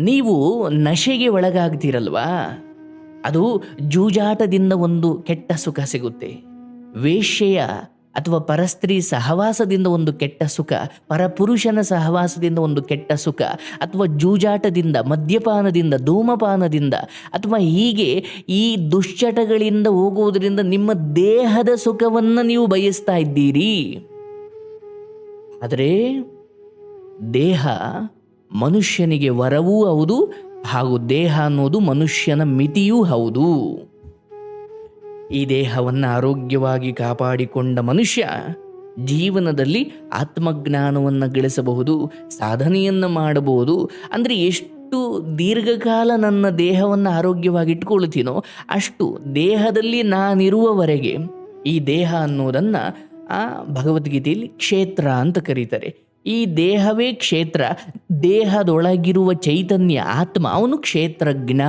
ನೀವು ನಶೆಗೆ ಒಳಗಾಗ್ತೀರಲ್ವಾ? ಅದು ಜೂಜಾಟದಿಂದ ಒಂದು ಕೆಟ್ಟ ಸುಖ ಸಿಗುತ್ತೆ. ವೇಶ್ಯೆಯ ಅಥವಾ ಪರಸ್ತ್ರೀ ಸಹವಾಸದಿಂದ ಒಂದು ಕೆಟ್ಟ ಸುಖ, ಪರಪುರುಷನ ಸಹವಾಸದಿಂದ ಒಂದು ಕೆಟ್ಟ ಸುಖ, ಅಥವಾ ಜೂಜಾಟದಿಂದ, ಮದ್ಯಪಾನದಿಂದ, ಧೂಮಪಾನದಿಂದ, ಅಥವಾ ಹೀಗೆ ಈ ದುಶ್ಚಟಗಳಿಂದ ಹೋಗುವುದರಿಂದ ನಿಮ್ಮ ದೇಹದ ಸುಖವನ್ನು ನೀವು ಬಯಸ್ತಾ ಇದ್ದೀರಿ. ಆದರೆ ದೇಹ ಮನುಷ್ಯನಿಗೆ ವರವೂ ಹೌದು ಹಾಗೂ ದೇಹ ಅನ್ನೋದು ಮನುಷ್ಯನ ಮಿತಿಯೂ ಹೌದು. ಈ ದೇಹವನ್ನು ಆರೋಗ್ಯವಾಗಿ ಕಾಪಾಡಿಕೊಂಡ ಮನುಷ್ಯ ಜೀವನದಲ್ಲಿ ಆತ್ಮಜ್ಞಾನವನ್ನು ಗಳಿಸಬಹುದು, ಸಾಧನೆಯನ್ನು ಮಾಡಬಹುದು. ಅಂದರೆ ಎಷ್ಟು ದೀರ್ಘಕಾಲ ನನ್ನ ದೇಹವನ್ನು ಆರೋಗ್ಯವಾಗಿ ಇಟ್ಕೊಳ್ತೀನೋ ಅಷ್ಟು ದೇಹದಲ್ಲಿ ನಾನಿರುವವರೆಗೆ ಈ ದೇಹ ಅನ್ನೋದನ್ನು ಆ ಭಗವದ್ಗೀತೆಯಲ್ಲಿ ಕ್ಷೇತ್ರ ಅಂತ ಕರೀತಾರೆ. ಈ ದೇಹವೇ ಕ್ಷೇತ್ರ, ದೇಹದೊಳಗಿರುವ ಚೈತನ್ಯ ಆತ್ಮ, ಅವನು ಕ್ಷೇತ್ರಜ್ಞ.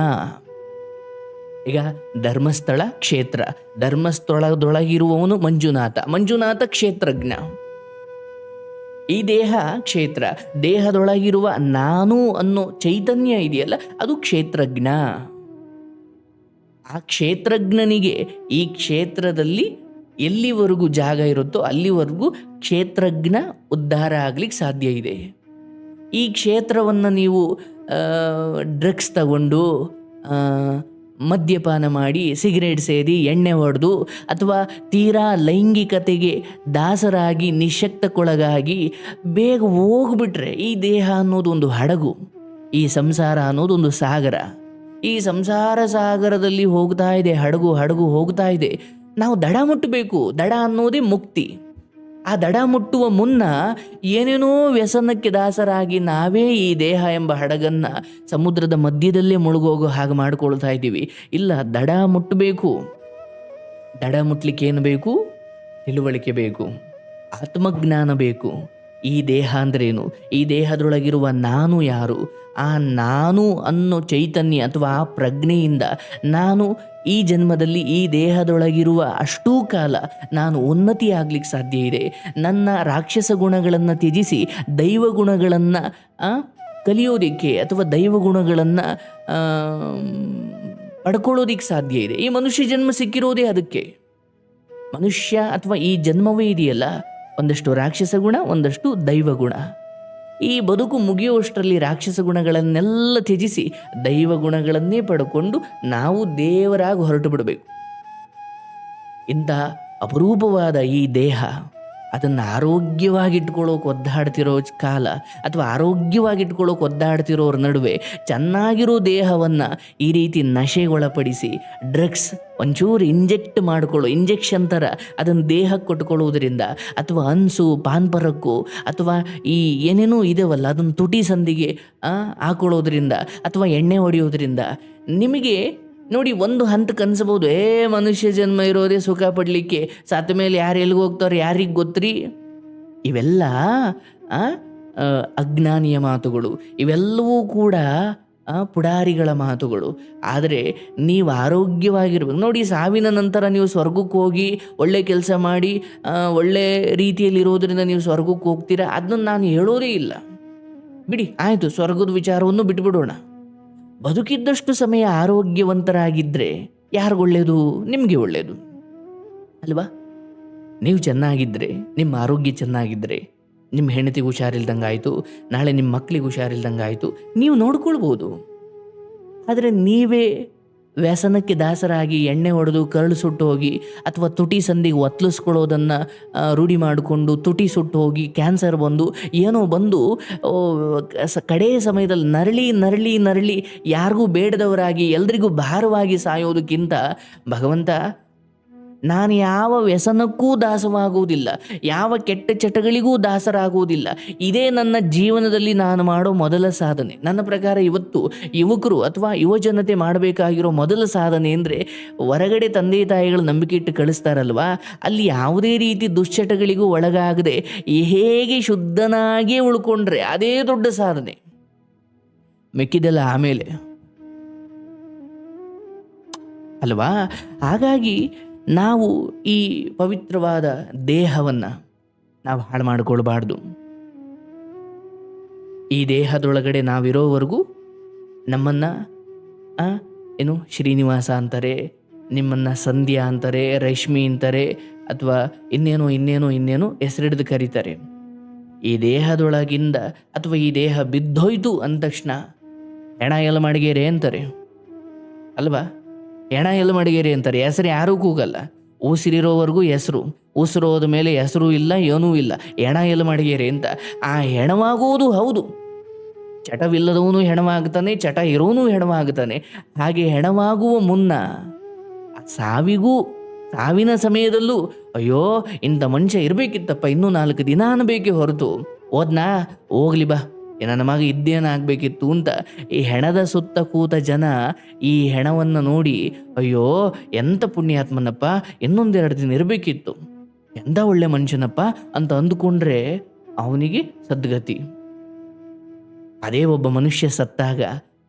ಈಗ ಧರ್ಮಸ್ಥಳ ಕ್ಷೇತ್ರ, ಧರ್ಮಸ್ಥಳದೊಳಗಿರುವವನು ಮಂಜುನಾಥ ಮಂಜುನಾಥ ಕ್ಷೇತ್ರಜ್ಞ. ಈ ದೇಹ ಕ್ಷೇತ್ರ, ದೇಹದೊಳಗಿರುವ ನಾನು ಅನ್ನೋ ಚೈತನ್ಯ ಇದೆಯಲ್ಲ, ಅದು ಕ್ಷೇತ್ರಜ್ಞ. ಆ ಕ್ಷೇತ್ರಜ್ಞನಿಗೆ ಈ ಕ್ಷೇತ್ರದಲ್ಲಿ ಎಲ್ಲಿವರೆಗೂ ಜಾಗ ಇರುತ್ತೋ ಅಲ್ಲಿವರೆಗೂ ಕ್ಷೇತ್ರಜ್ಞ ಉದ್ಧಾರ ಆಗ್ಲಿಕ್ಕೆ ಸಾಧ್ಯ ಇದೆ. ಈ ಕ್ಷೇತ್ರವನ್ನು ನೀವು ಡ್ರಗ್ಸ್ ತಗೊಂಡು ಮದ್ಯಪಾನ ಮಾಡಿ, ಸಿಗರೇಟ್ ಸೇದಿ, ಎಣ್ಣೆ ಹೊಡೆದು, ಅಥವಾ ತೀರಾ ಲೈಂಗಿಕತೆಗೆ ದಾಸರಾಗಿ, ನಿಶಕ್ತಕ್ಕೊಳಗಾಗಿ ಬೇಗ ಹೋಗ್ಬಿಟ್ರೆ ಈ ದೇಹ ಅನ್ನೋದು ಒಂದು ಹಡಗು, ಈ ಸಂಸಾರ ಅನ್ನೋದು ಒಂದು ಸಾಗರ. ಈ ಸಂಸಾರ ಸಾಗರದಲ್ಲಿ ಹೋಗ್ತಾ ಇದೆ, ಹಡಗು ಹಡಗು ಹೋಗ್ತಾ ಇದೆ. ನಾವು ದಡ ಮುಟ್ಟಬೇಕು. ದಡ ಅನ್ನೋದೇ ಮುಕ್ತಿ. ಆ ದಡ ಮುಟ್ಟುವ ಮುನ್ನ ಏನೇನೋ ವ್ಯಸನಕ್ಕೆ ದಾಸರಾಗಿ ನಾವೇ ಈ ದೇಹ ಎಂಬ ಹಡಗನ್ನು ಸಮುದ್ರದ ಮಧ್ಯದಲ್ಲೇ ಮುಳುಗೋಗೋ ಹಾಗೆ ಮಾಡಿಕೊಳ್ತಾ ಇದ್ದೀವಿ. ಇಲ್ಲ, ದಡ ಮುಟ್ಟಬೇಕು. ದಡ ಮುಟ್ಲಿಕ್ಕೆ ಏನು ಬೇಕು? ತಿಳುವಳಿಕೆ ಬೇಕು. ಆತ್ಮಜ್ಞಾನ ಬೇಕು. ಈ ದೇಹ ಅಂದ್ರೇನು? ಈ ದೇಹದೊಳಗಿರುವ ನಾನು ಯಾರು? ಆ ನಾನು ಅನ್ನೋ ಚೈತನ್ಯ ಅಥವಾ ಆ ಪ್ರಜ್ಞೆಯಿಂದ ನಾನು ಈ ಜನ್ಮದಲ್ಲಿ ಈ ದೇಹದೊಳಗಿರುವ ಅಷ್ಟೂ ಕಾಲ ನಾನು ಉನ್ನತಿ ಆಗ್ಲಿಕ್ಕೆ ಸಾಧ್ಯ ಇದೆ. ನನ್ನ ರಾಕ್ಷಸ ಗುಣಗಳನ್ನು ತ್ಯಜಿಸಿ ದೈವ ಗುಣಗಳನ್ನು ಕಲಿಯೋದಕ್ಕೆ ಅಥವಾ ದೈವ ಗುಣಗಳನ್ನು ಪಡ್ಕೊಳ್ಳೋದಿಕ್ಕೆ ಸಾಧ್ಯ ಇದೆ. ಈ ಮನುಷ್ಯ ಜನ್ಮ ಸಿಕ್ಕಿರೋದೇ ಅದಕ್ಕೆ. ಮನುಷ್ಯ ಅಥವಾ ಈ ಜನ್ಮವೇ ಇದೆಯಲ್ಲ? ಒಂದಷ್ಟು ರಾಕ್ಷಸ ಗುಣ, ಒಂದಷ್ಟು ದೈವ ಗುಣ. ಈ ಬದುಕು ಮುಗಿಯುವಷ್ಟರಲ್ಲಿ ರಾಕ್ಷಸ ಗುಣಗಳನ್ನೆಲ್ಲ ತ್ಯಜಿಸಿ ದೈವ ಗುಣಗಳನ್ನೇ ಪಡ್ಕೊಂಡು ನಾವು ದೇವರಾಗಿ ಹೊರಟು ಬಿಡಬೇಕು ಇಂಥ ಅಪರೂಪವಾದ ಈ ದೇಹ. ಅದನ್ನು ಆರೋಗ್ಯವಾಗಿಟ್ಕೊಳ್ಳೋಕೆ ಒದ್ದಾಡ್ತಿರೋ ಕಾಲ ಅಥವಾ ಆರೋಗ್ಯವಾಗಿ ಇಟ್ಕೊಳ್ಳೋಕೆ ಒದ್ದಾಡ್ತಿರೋರ ನಡುವೆ ಚೆನ್ನಾಗಿರೋ ದೇಹವನ್ನು ಈ ರೀತಿ ನಶೆಗೊಳಪಡಿಸಿ ಡ್ರಗ್ಸ್ ಒಂಚೂರು ಇಂಜೆಕ್ಟ್ ಮಾಡಿಕೊಳ್ಳೋ ಇಂಜೆಕ್ಷನ್ ಥರ ಅದನ್ನು ದೇಹಕ್ಕೆ ಕೊಟ್ಕೊಳ್ಳೋದ್ರಿಂದ ಅಥವಾ ಅನ್ಸು ಪಾನ್ಪರಕ್ಕು ಅಥವಾ ಈ ಏನೇನೋ ಇದಾವಲ್ಲ ಅದನ್ನು ತುಟಿ ಸಂದಿಗೆ ಹಾಕೊಳ್ಳೋದ್ರಿಂದ ಅಥವಾ ಎಣ್ಣೆ ಹೊಡೆಯೋದ್ರಿಂದ ನಿಮಗೆ ನೋಡಿ ಒಂದು ಹಂತಕ್ಕೆ ಅನ್ಸಬಹುದು, ಏ, ಮನುಷ್ಯ ಜನ್ಮ ಇರೋದೇ ಸುಖ ಪಡಲಿಕ್ಕೆ ಸತ್ತ ಮೇಲೆ ಯಾರು ಎಲ್ಲಿಗೆ ಹೋಗ್ತಾರೆ, ಯಾರಿಗೆ ಗೊತ್ತ್ರಿ? ಇವೆಲ್ಲ ಅಜ್ಞಾನಿಯ ಮಾತುಗಳು. ಇವೆಲ್ಲವೂ ಕೂಡ ಪುಡಾರಿಗಳ ಮಾತುಗಳು. ಆದರೆ ನೀವು ಆರೋಗ್ಯವಾಗಿರ್ಬೇಕು. ನೋಡಿ, ಸಾವಿನ ನಂತರ ನೀವು ಸ್ವರ್ಗಕ್ಕೆ ಹೋಗಿ ಒಳ್ಳೆ ಕೆಲಸ ಮಾಡಿ ಒಳ್ಳೆ ರೀತಿಯಲ್ಲಿ ಇರೋದರಿಂದ ನೀವು ಸ್ವರ್ಗಕ್ಕೆ ಹೋಗ್ತೀರಾ? ಅದನ್ನು ನಾನು ಹೇಳೋದೇ ಇಲ್ಲ. ಬಿಡಿ, ಆಯಿತು, ಸ್ವರ್ಗದ ವಿಚಾರವನ್ನು ಬಿಟ್ಬಿಡೋಣ. ಬದುಕಿದ್ದಷ್ಟು ಸಮಯ ಆರೋಗ್ಯವಂತರಾಗಿದ್ದರೆ ಯಾರಿಗೂ ಒಳ್ಳೆಯದು ನಿಮಗೆ ಒಳ್ಳೆಯದು. ಅಲ್ವಾ? ನೀವು ಚೆನ್ನಾಗಿದ್ದರೆ ನಿಮ್ಮ ಆರೋಗ್ಯ ಚೆನ್ನಾಗಿದ್ದರೆ ನಿಮ್ಮ ಹೆಂಡತಿಗೆ ಹುಷಾರಿಲ್ದಂಗೆ ಆಯಿತು ನಾಳೆ ನಿಮ್ಮ ಮಕ್ಕಳಿಗೆ ಹುಷಾರಿಲ್ದಂಗೆ ಆಯಿತು ನೀವು ನೋಡ್ಕೊಳ್ಬೋದು. ಆದರೆ ನೀವೇ ವ್ಯಸನಕ್ಕೆ ದಾಸರಾಗಿ ಎಣ್ಣೆ ಹೊಡೆದು ಕರಳು ಸುಟ್ಟು ಹೋಗಿ ಅಥವಾ ತುಟಿ ಸಂದಿಗೆ ಒತ್ತಲಿಸ್ಕೊಳ್ಳೋದನ್ನು ರೂಢಿ ಮಾಡಿಕೊಂಡು ತುಟಿ ಸುಟ್ಟು ಹೋಗಿ ಕ್ಯಾನ್ಸರ್ ಬಂದು ಏನೋ ಬಂದು ಕಡೆಯ ಸಮಯದಲ್ಲಿ ನರಳಿ ನರಳಿ ನರಳಿ ಯಾರಿಗೂ ಬೇಡದವರಾಗಿ, ಎಲ್ರಿಗೂ ಭಾರವಾಗಿ ಸಾಯೋದಕ್ಕಿಂತ ಭಗವಂತ ನಾನು ಯಾವ ವ್ಯಸನಕ್ಕೂ ದಾಸವಾಗುವುದಿಲ್ಲ, ಯಾವ ಕೆಟ್ಟ ಚಟಗಳಿಗೂ ದಾಸರಾಗುವುದಿಲ್ಲ. ಇದೇ ನನ್ನ ಜೀವನದಲ್ಲಿ ನಾನು ಮಾಡೋ ಮೊದಲ ಸಾಧನೆ. ನನ್ನ ಪ್ರಕಾರ ಇವತ್ತು ಯುವಕರು ಅಥವಾ ಯುವಜನತೆ ಮಾಡಬೇಕಾಗಿರೋ ಮೊದಲ ಸಾಧನೆ ಅಂದರೆ ಹೊರಗಡೆ ತಂದೆ ತಾಯಿಗಳು ನಂಬಿಕೆ ಇಟ್ಟು ಕಳಿಸ್ತಾರಲ್ವಾ? ಅಲ್ಲಿ ಯಾವುದೇ ರೀತಿ ದುಶ್ಚಟಗಳಿಗೂ ಒಳಗಾಗದೆ ಹೇಗೆ ಶುದ್ಧನಾಗಿ ಉಳ್ಕೊಂಡ್ರೆ ಅದೇ ದೊಡ್ಡ ಸಾಧನೆ. ಮೆಕ್ಕಿದೆಲ್ಲ ಆಮೇಲೆ. ಅಲ್ವಾ? ಹಾಗಾಗಿ ನಾವು ಈ ಪವಿತ್ರವಾದ ದೇಹವನ್ನು ನಾವು ಹಾಳು ಮಾಡಿಕೊಳ್ಬಾರ್ದು. ಈ ದೇಹದೊಳಗಡೆ ನಾವಿರೋವರೆಗೂ ನಮ್ಮನ್ನು ಏನು ಶ್ರೀನಿವಾಸ ಅಂತಾರೆ, ನಿಮ್ಮನ್ನು ಸಂಧ್ಯಾ ಅಂತಾರೆ, ರಶ್ಮಿ ಅಂತಾರೆ, ಅಥವಾ ಇನ್ನೇನೋ ಇನ್ನೇನೋ ಇನ್ನೇನೋ ಹೆಸರಿಡ್ದು ಕರೀತಾರೆ. ಈ ದೇಹದೊಳಗಿಂದ ಅಥವಾ ಈ ದೇಹ ಬಿದ್ದೋಯ್ತು ಅಂದ ತಕ್ಷಣ, ಹೆಣ ಎಲ್ಲ ಮಾಡಿಗೆರೆ ಅಂತಾರೆ. ಅಲ್ವಾ? ಹೆಣ ಎಲ್ಲಿ ಮಡಿಗೇರಿ? ಅಂತಾರೆ. ಹೆಸರು ಯಾರೂ ಕೂಗಲ್ಲ. ಉಸಿರಿರೋವರೆಗೂ ಹೆಸರು. ಉಸಿರು ಹೋದ ಮೇಲೆ ಹೆಸರು ಇಲ್ಲ, ಏನೂ ಇಲ್ಲ. ಹೆಣ ಎಲ್ಲಿ ಮಡಿಗೇರಿ? ಅಂತ. ಆ ಹೆಣವಾಗುವುದು ಹೌದು. ಚಟವಿಲ್ಲದವನು ಹೆಣವಾಗ್ತಾನೆ, ಚಟ ಇರೋನು ಹೆಣವಾಗ್ತಾನೆ. ಹಾಗೆ ಹೆಣವಾಗುವ ಮುನ್ನ ಸಾವಿಗೂ, ಸಾವಿನ ಸಮಯದಲ್ಲೂ, ಅಯ್ಯೋ, ಇಂಥ ಮನುಷ್ಯ ಇರಬೇಕಿತ್ತಪ್ಪ, ಇನ್ನೂ ನಾಲ್ಕು ದಿನ ಅನ್ಬೇಕೆ ಹೊರತು. ಹೋದ್ನಾ? ಹೋಗ್ಲಿ ಬಾ. ನನ್ನ ಮಗ ಇದ್ದೇನಾಗಬೇಕಿತ್ತು ಅಂತ ಈ ಹೆಣದ ಸುತ್ತ ಕೂತ ಜನ ಈ ಹೆಣವನ್ನು ನೋಡಿ, ಅಯ್ಯೋ, ಎಂಥ ಪುಣ್ಯಾತ್ಮನಪ್ಪ, ಇನ್ನೊಂದೆರಡು ದಿನ ಇರಬೇಕಿತ್ತು. ಎಂಥ ಒಳ್ಳೆ ಮನುಷ್ಯನಪ್ಪ ಅಂತ ಅಂದುಕೊಂಡ್ರೆ ಅವನಿಗೆ ಸದ್ಗತಿ. ಅದೇ ಒಬ್ಬ ಮನುಷ್ಯ ಸತ್ತಾಗ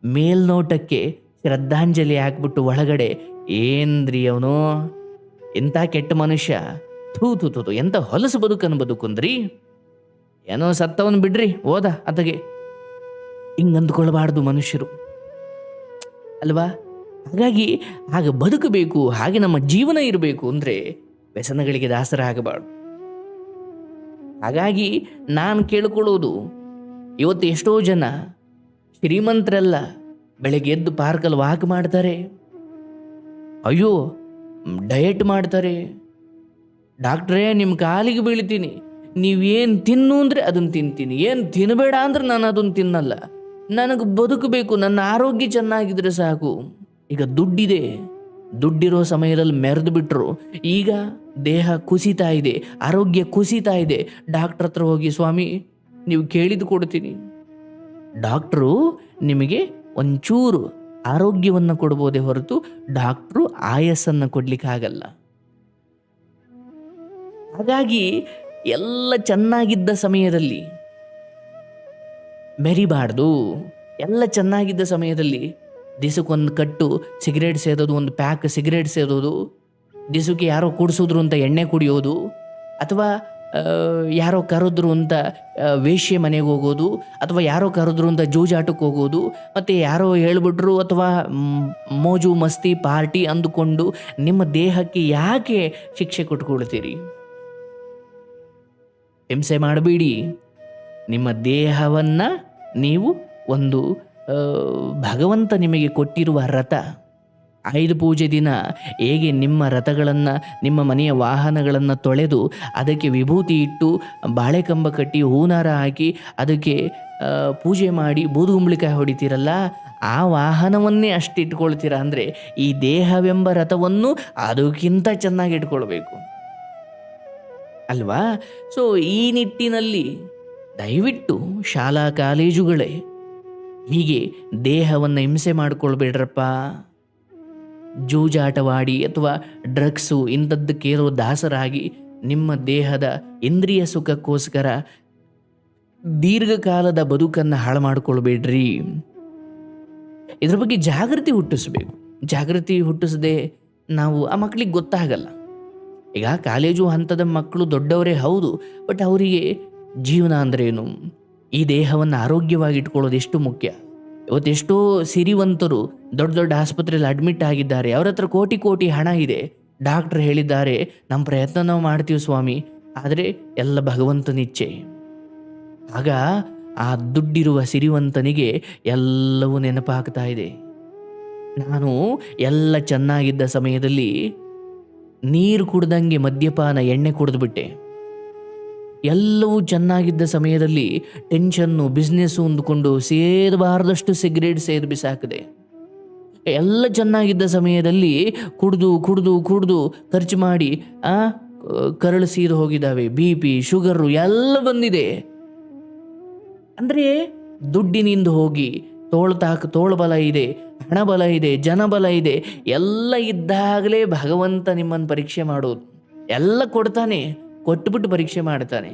ಮೇಲ್ನೋಟಕ್ಕೆ ಶ್ರದ್ಧಾಂಜಲಿ ಹಾಕ್ಬಿಟ್ಟು ಒಳಗಡೆ, ಏನ್ರಿ ಅವನು? ಎಂಥ ಕೆಟ್ಟ ಮನುಷ್ಯ? ಥೂ ಥೂ ಥೂ, ಎಂಥ ಹೊಲಸು ಬದುಕನ್ನು ಬದುಕುಂದ್ರಿ? ಏನೋ ಸತ್ತವನು ಬಿಡ್ರಿ, ಹೋದ ಅತಗೆ ಹಿಂಗೆ ಅಂದ್ಕೊಳ್ಬಾರ್ದು ಮನುಷ್ಯರು. ಅಲ್ವಾ? ಹಾಗಾಗಿ ಹಾಗೆ ಬದುಕಬೇಕು, ಹಾಗೆ ನಮ್ಮ ಜೀವನ ಇರಬೇಕು ಅಂದರೆ ವ್ಯಸನಗಳಿಗೆ ದಾಸರಾಗಬಾರ್ದು. ಹಾಗಾಗಿ ನಾನು ಕೇಳ್ಕೊಳ್ಳೋದು, ಇವತ್ತು ಎಷ್ಟೋ ಜನ ಶ್ರೀಮಂತರೆಲ್ಲ ಬೆಳಗ್ಗೆ ಎದ್ದು ಪಾರ್ಕಲ್ಲಿ ವಾಕ್ ಮಾಡ್ತಾರೆ. ಅಯ್ಯೋ, ಡಯಟ್ ಮಾಡ್ತಾರೆ. ಡಾಕ್ಟ್ರೇ ನಿಮ್ಮ ಕಾಲಿಗೆ ಬೀಳ್ತೀನಿ. ನೀವೇನು ತಿನ್ನು ಅಂದರೆ ಅದನ್ನು ತಿಂತೀನಿ. ಏನು ತಿನ್ನಬೇಡ ಅಂದ್ರೆ ನಾನು ಅದನ್ನು ತಿನ್ನಲ್ಲ. ನನಗೆ ಬದುಕಬೇಕು, ನನ್ನ ಆರೋಗ್ಯ ಚೆನ್ನಾಗಿದ್ರೆ ಸಾಕು. ಈಗ ದುಡ್ಡಿದೆ. ದುಡ್ಡಿರೋ ಸಮಯದಲ್ಲಿ ಮೆರೆದು ಬಿಟ್ಟರು ಈಗ ದೇಹ ಕುಸಿತಾ ಇದೆ, ಆರೋಗ್ಯ ಕುಸಿತಾ ಇದೆ. ಡಾಕ್ಟ್ರ್ ಹತ್ರ ಹೋಗಿ, ಸ್ವಾಮಿ, ನೀವು ಕೇಳಿದ್ದು ಕೊಡ್ತೀನಿ. ಡಾಕ್ಟ್ರು ನಿಮಗೆ ಒಂಚೂರು ಆರೋಗ್ಯವನ್ನು ಕೊಡ್ಬೋದೇ ಹೊರತು ಡಾಕ್ಟ್ರು ಆಯಸ್ಸನ್ನು ಕೊಡ್ಲಿಕ್ಕಾಗಲ್ಲ. ಹಾಗಾಗಿ ಎಲ್ಲ ಚೆನ್ನಾಗಿದ್ದ ಸಮಯದಲ್ಲಿ ಮೆರಿಬಾರ್ದು. ಎಲ್ಲ ಚೆನ್ನಾಗಿದ್ದ ಸಮಯದಲ್ಲಿ ದಿಸಕ್ಕೊಂದು ಕಟ್ಟು, ಸಿಗರೇಟ್ ಸೇದೋದು, ಒಂದು ಪ್ಯಾಕ್ ಸಿಗರೇಟ್ ಸೇದೋದು ದಿಸಕ್ಕೆ ಯಾರೋ ಕುಡಿಸಿದ್ರು ಅಂತ ಎಣ್ಣೆ ಕುಡಿಯೋದು, ಅಥವಾ ಯಾರೋ ಕರೆದ್ರು ಅಂತ ವೇಷ್ಯ ವೇಶ್ಯೆ ಮನೆಗೆ ಹೋಗೋದು, ಅಥವಾ ಯಾರೋ ಕರೆದ್ರು ಅಂತ ಜೂಜಾಟಕ್ಕೆ ಹೋಗೋದು, ಮತ್ತು ಯಾರೋ ಹೇಳ್ಬಿಟ್ರು ಅಥವಾ ಮೋಜು ಮಸ್ತಿ ಪಾರ್ಟಿ ಅಂದುಕೊಂಡು ನಿಮ್ಮ ದೇಹಕ್ಕೆ ಯಾಕೆ ಶಿಕ್ಷೆ ಕೊಟ್ಕೊಳ್ತೀರಿ? ಹಿಂಸೆ ಮಾಡಬೇಡಿ. ನಿಮ್ಮ ದೇಹವನ್ನು ನೀವು ಒಂದು ಭಗವಂತ ನಿಮಗೆ ಕೊಟ್ಟಿರುವ ರಥ. ಆಯುಧ ಪೂಜೆ ದಿನ ಹೇಗೆ ನಿಮ್ಮ ರಥಗಳನ್ನು, ನಿಮ್ಮ ಮನೆಯ ವಾಹನಗಳನ್ನು ತೊಳೆದು ಅದಕ್ಕೆ ವಿಭೂತಿ ಇಟ್ಟು ಬಾಳೆಕಂಬ ಕಟ್ಟಿ ಹೂನಾರ ಹಾಕಿ ಅದಕ್ಕೆ ಪೂಜೆ ಮಾಡಿ ಬೂದುಗುಂಬಳಿಕಾಯಿ ಹೊಡಿತೀರಲ್ಲ, ಆ ವಾಹನವನ್ನೇ ಅಷ್ಟು ಇಟ್ಕೊಳ್ತೀರ ಅಂದರೆ ಈ ದೇಹವೆಂಬ ರಥವನ್ನು ಅದಕ್ಕಿಂತ ಚೆನ್ನಾಗಿ ಇಟ್ಕೊಳ್ಬೇಕು. ಅಲ್ವಾ? ಸೊ ಈ ನಿಟ್ಟಿನಲ್ಲಿ ದಯವಿಟ್ಟು ಶಾಲಾ ಕಾಲೇಜುಗಳೇ ಹೀಗೆ ದೇಹವನ್ನು ಹಿಂಸೆ ಮಾಡಿಕೊಳ್ಬೇಡ್ರಪ್ಪ. ಜೂಜಾಟವಾಡಿ ಅಥವಾ ಡ್ರಗ್ಸು ಇಂಥದ್ದಕ್ಕೇರೋ ದಾಸರಾಗಿ ನಿಮ್ಮ ದೇಹದ ಇಂದ್ರಿಯ ಸುಖಕ್ಕೋಸ್ಕರ ದೀರ್ಘಕಾಲದ ಬದುಕನ್ನು ಹಾಳು ಮಾಡಿಕೊಳ್ಬೇಡ್ರಿ. ಇದ್ರ ಬಗ್ಗೆ ಜಾಗೃತಿ ಹುಟ್ಟಿಸ್ಬೇಕು. ಜಾಗೃತಿ ಹುಟ್ಟಿಸದೆ ನಾವು ಆ ಮಕ್ಕಳಿಗೆ ಗೊತ್ತಾಗಲ್ಲ. ಈಗ ಕಾಲೇಜು ಹಂತದ ಮಕ್ಕಳು ದೊಡ್ಡವರೇ ಹೌದು, ಬಟ್ ಅವರಿಗೆ ಜೀವನ ಅಂದ್ರೇನು? ಈ ದೇಹವನ್ನು ಆರೋಗ್ಯವಾಗಿ ಇಟ್ಕೊಳ್ಳೋದು ಎಷ್ಟು ಮುಖ್ಯ? ಇವತ್ತೆಷ್ಟೋ ಸಿರಿವಂತರು ದೊಡ್ಡ ದೊಡ್ಡ ಆಸ್ಪತ್ರೆಯಲ್ಲಿ ಅಡ್ಮಿಟ್ ಆಗಿದ್ದಾರೆ. ಅವ್ರ ಹತ್ರ ಕೋಟಿ ಕೋಟಿ ಹಣ ಇದೆ. ಡಾಕ್ಟ್ರ್ ಹೇಳಿದ್ದಾರೆ ನಮ್ಮ ಪ್ರಯತ್ನ ನಾವು ಮಾಡ್ತೀವಿ ಸ್ವಾಮಿ. ಆದರೆ ಎಲ್ಲ ಭಗವಂತನಿಚ್ಛೆ ಆಗ ಆ ದುಡ್ಡಿರುವ ಸಿರಿವಂತನಿಗೆ ಎಲ್ಲವೂ ನೆನಪಾಗ್ತಾ ಇದೆ. ನಾನು ಎಲ್ಲ ಚೆನ್ನಾಗಿದ್ದ ಸಮಯದಲ್ಲಿ ನೀರು ಕುಡ್ದಂಗೆ ಮದ್ಯಪಾನ ಎಣ್ಣೆ ಕುಡಿದ್ಬಿಟ್ಟೆ. ಎಲ್ಲವೂ ಚೆನ್ನಾಗಿದ್ದ ಸಮಯದಲ್ಲಿ ಟೆನ್ಷನ್ನು, ಬಿಸ್ನೆಸ್ಸು ಅಂದುಕೊಂಡು ಸೇದಬಾರದಷ್ಟು ಸಿಗರೇಟ್ ಸೇದು ಬಿಸಾಕಿದೆ. ಎಲ್ಲ ಚೆನ್ನಾಗಿದ್ದ ಸಮಯದಲ್ಲಿ ಕುಡಿದು ಕುಡಿದು ಕುಡಿದು ಖರ್ಚು ಮಾಡಿ, ಆ, ಕರಳು ಸೀದು ಹೋಗಿದ್ದಾವೆ, ಬಿ ಪಿ, ಶುಗರು ಎಲ್ಲ ಬಂದಿದೆ. ಅಂದರೆ ದುಡ್ಡಿನಿಂದ ಹೋಗಿ ತೋಳು ತಾಕ ತೋಳು ಬಲ ಇದೆ ಹಣ ಬಲ ಇದೆ, ಜನಬಲ ಇದೆ, ಎಲ್ಲ ಇದ್ದಾಗಲೇ ಭಗವಂತ ನಿಮ್ಮನ್ನು ಪರೀಕ್ಷೆ ಮಾಡೋದು. ಎಲ್ಲ ಕೊಡ್ತಾನೆ, ಕೊಟ್ಬಿಟ್ಟು ಪರೀಕ್ಷೆ ಮಾಡ್ತಾನೆ.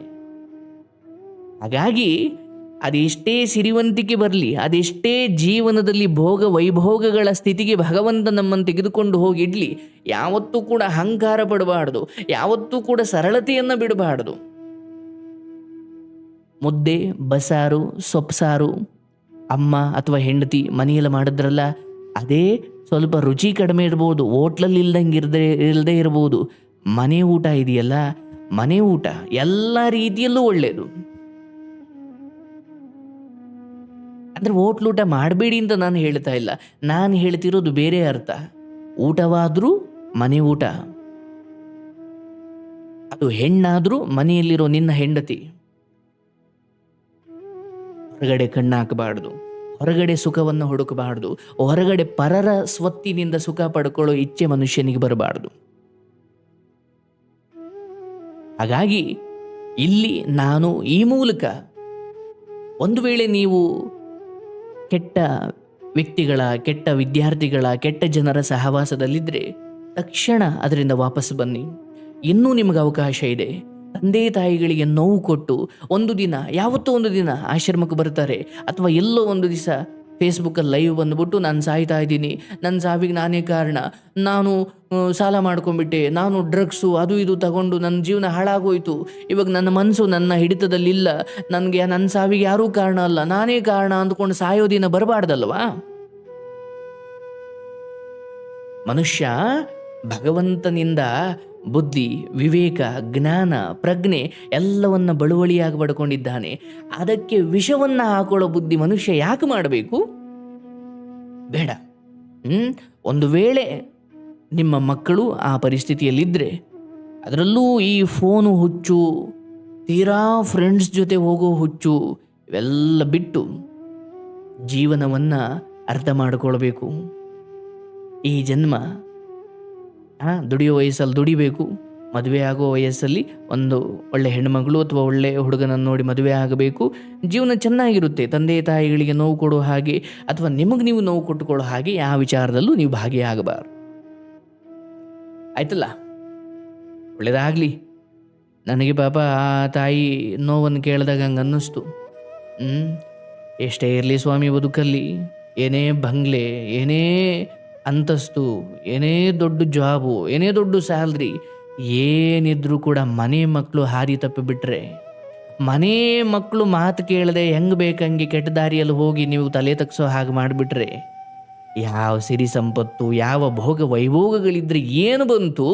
ಹಾಗಾಗಿ ಅದೆಷ್ಟೇ ಸಿರಿವಂತಿಕೆ ಬರಲಿ, ಅದೆಷ್ಟೇ ಜೀವನದಲ್ಲಿ ಭೋಗ ವೈಭೋಗಗಳ ಸ್ಥಿತಿಗೆ ಭಗವಂತ ನಮ್ಮನ್ನು ತೆಗೆದುಕೊಂಡು ಹೋಗಿಡ್ಲಿ ಯಾವತ್ತೂ ಕೂಡ ಅಹಂಕಾರ ಪಡಬಾರ್ದು, ಯಾವತ್ತೂ ಕೂಡ ಸರಳತೆಯನ್ನು ಬಿಡಬಾರ್ದು. ಮುದ್ದೆ, ಬಸಾರು, ಸೊಪ್ಸಾರು ಅಮ್ಮ ಅಥವಾ ಹೆಂಡತಿ ಮನೆಯಲ್ಲಿ ಮಾಡಿದ್ರಲ್ಲ, ಅದೇ ಸ್ವಲ್ಪ ರುಚಿ ಕಡಿಮೆ ಇರ್ಬೋದು, ಹೋಟ್ಲಲ್ಲಿ ಇಲ್ದಂಗೆ ಇರದೆ ಇಲ್ಲದೆ ಇರ್ಬೋದು. ಮನೆ ಊಟ ಇದೆಯಲ್ಲ, ಮನೆ ಊಟ ಎಲ್ಲ ರೀತಿಯಲ್ಲೂ ಒಳ್ಳೆಯದು ಅಂದರೆ ಹೋಟ್ಲು ಊಟ ಮಾಡಬೇಡಿ ಅಂತ ನಾನು ಹೇಳ್ತಾ ಇಲ್ಲ. ನಾನು ಹೇಳ್ತಿರೋದು ಬೇರೆ ಅರ್ಥ. ಊಟವಾದರೂ ಮನೆ ಊಟ. ಅದು ಹೆಣ್ಣಾದರೂ ಮನೆಯಲ್ಲಿರೋ ನಿನ್ನ ಹೆಂಡತಿ. ಹೊರಗಡೆ ಕಣ್ಣು ಹಾಕಬಾರ್ದು ಹೊರಗಡೆ ಸುಖವನ್ನು ಹುಡುಕಬಾರ್ದು. ಹೊರಗಡೆ ಪರರ ಸ್ವತ್ತಿನಿಂದ ಸುಖ ಪಡ್ಕೊಳ್ಳೋ ಇಚ್ಛೆ ಮನುಷ್ಯನಿಗೆ ಬರಬಾರ್ದು. ಹಾಗಾಗಿ ಇಲ್ಲಿ ನಾನು ಈ ಮೂಲಕ ಒಂದು ವೇಳೆ ನೀವು ಕೆಟ್ಟ ವ್ಯಕ್ತಿಗಳ, ಕೆಟ್ಟ ವಿದ್ಯಾರ್ಥಿಗಳ, ಕೆಟ್ಟ ಜನರ ಸಹವಾಸದಲ್ಲಿದ್ದರೆ ತಕ್ಷಣ ಅದರಿಂದ ವಾಪಸ್ ಬನ್ನಿ. ಇನ್ನೂ ನಿಮಗೆ ಅವಕಾಶ ಇದೆ. ತಂದೆ ತಾಯಿಗಳಿಗೆ ನೋವು ಕೊಟ್ಟು ಒಂದು ದಿನ, ಯಾವತ್ತೋ ಒಂದು ದಿನ ಆಶ್ರಮಕ್ಕೆ ಬರ್ತಾರೆ ಅಥವಾ ಎಲ್ಲೋ ಒಂದು ದಿವಸ ಫೇಸ್ಬುಕ್ಕಲ್ಲಿ ಲೈವ್ ಬಂದ್ಬಿಟ್ಟು ನಾನು ಸಾಯ್ತಾ ಇದ್ದೀನಿ. ನನ್ನ ಸಾವಿಗೆ ನಾನೇ ಕಾರಣ. ನಾನು ಸಾಲ ಮಾಡ್ಕೊಂಡ್ಬಿಟ್ಟೆ. ನಾನು ಡ್ರಗ್ಸು ಅದು ಇದು ತಗೊಂಡು ನನ್ನ ಜೀವನ ಹಾಳಾಗೋಯ್ತು. ಇವಾಗ ನನ್ನ ಮನಸ್ಸು ನನ್ನ ಹಿಡಿತದಲ್ಲಿಲ್ಲ. ನನಗೆ ನನ್ನ ಸಾವಿಗೆ ಯಾರೂ ಕಾರಣ ಅಲ್ಲ. ನಾನೇ ಕಾರಣ ಅಂದ್ಕೊಂಡು ಸಾಯೋ ದಿನ ಬರಬಾರ್ದಲ್ವಾ? ಮನುಷ್ಯ ಭಗವಂತನಿಂದ ಬುದ್ಧಿ, ವಿವೇಕ, ಜ್ಞಾನ, ಪ್ರಜ್ಞೆ ಎಲ್ಲವನ್ನ ಬಳುವಳಿಯಾಗಿ ಪಡ್ಕೊಂಡಿದ್ದಾನೆ. ಅದಕ್ಕೆ ವಿಷವನ್ನು ಹಾಕೊಳ್ಳೋ ಬುದ್ಧಿ ಮನುಷ್ಯ ಯಾಕೆ ಮಾಡಬೇಕು? ಬೇಡ. ಒಂದು ವೇಳೆ ನಿಮ್ಮ ಮಕ್ಕಳು ಆ ಪರಿಸ್ಥಿತಿಯಲ್ಲಿದ್ದರೆ ಅದರಲ್ಲೂ ಈ ಫೋನು ಹುಚ್ಚು, ತೀರಾ ಫ್ರೆಂಡ್ಸ್ ಜೊತೆ ಹೋಗೋ ಹುಚ್ಚು, ಇವೆಲ್ಲ ಬಿಟ್ಟು ಜೀವನವನ್ನು ಅರ್ಥ ಮಾಡಿಕೊಳ್ಬೇಕು. ಈ ಜನ್ಮ ಆ, ದುಡಿಯೋ ವಯಸ್ಸಲ್ಲಿ ದುಡಿಬೇಕು. ಮದುವೆ ಆಗೋ ವಯಸ್ಸಲ್ಲಿ ಒಂದು ಒಳ್ಳೆ ಹೆಣ್ಮಗಳು ಅಥವಾ ಒಳ್ಳೆ ಹುಡುಗನನ್ನು ನೋಡಿ ಮದುವೆ ಆಗಬೇಕು. ಜೀವನ ಚೆನ್ನಾಗಿರುತ್ತೆ. ತಂದೆ ತಾಯಿಗಳಿಗೆ ನೋವು ಕೊಡೋ ಹಾಗೆ ಅಥವಾ ನಿಮಗೆ ನೀವು ನೋವು ಕೊಟ್ಟುಕೊಳ್ಳೋ ಹಾಗೆ ಯಾವ ವಿಚಾರದಲ್ಲೂ ನೀವು ಭಾಗಿಯಾಗಬಾರ್ದು. ಆಯ್ತಲ್ಲ? ಒಳ್ಳೇದಾಗಲಿ. ನನಗೆ ಪಾಪ ಆ ತಾಯಿ ನೋವನ್ನು ಕೇಳಿದಾಗ ಹಂಗೆ ಅನ್ನಿಸ್ತು ಹ್ಞೂ ಎಷ್ಟೇ ಇರಲಿ ಸ್ವಾಮಿ ಬದುಕಲ್ಲಿ. ಏನೇ ಬಂಗ್ಲೆ ಏನೇ ಅಂತಸ್ತು, ಏನೇ ದೊಡ್ಡ ಜಾಬು ಏನೇ ದೊಡ್ಡ ಸ್ಯಾಲ್ರಿ ಏನಿದ್ರೂ ಕೂಡ ಮನೆ ಮಕ್ಕಳು ಹಾರಿ ತಪ್ಪಿಬಿಟ್ರೆ ಮನೆ ಮಕ್ಕಳು ಮಾತು ಕೇಳದೆ ಹೆಂಗೆ ಬೇಕಂಗೆ ಕೆಟ್ಟ ದಾರಿಯಲ್ಲಿ ಹೋಗಿ ನೀವು ತಲೆ ತಗ್ಸೋ ಹಾಗೆ ಮಾಡಿಬಿಟ್ರೆ, ಯಾವ ಸಿರಿ ಸಂಪತ್ತು, ಯಾವ ಭೋಗ ವೈಭೋಗಗಳಿದ್ರೆ ಏನು ಬಂತು?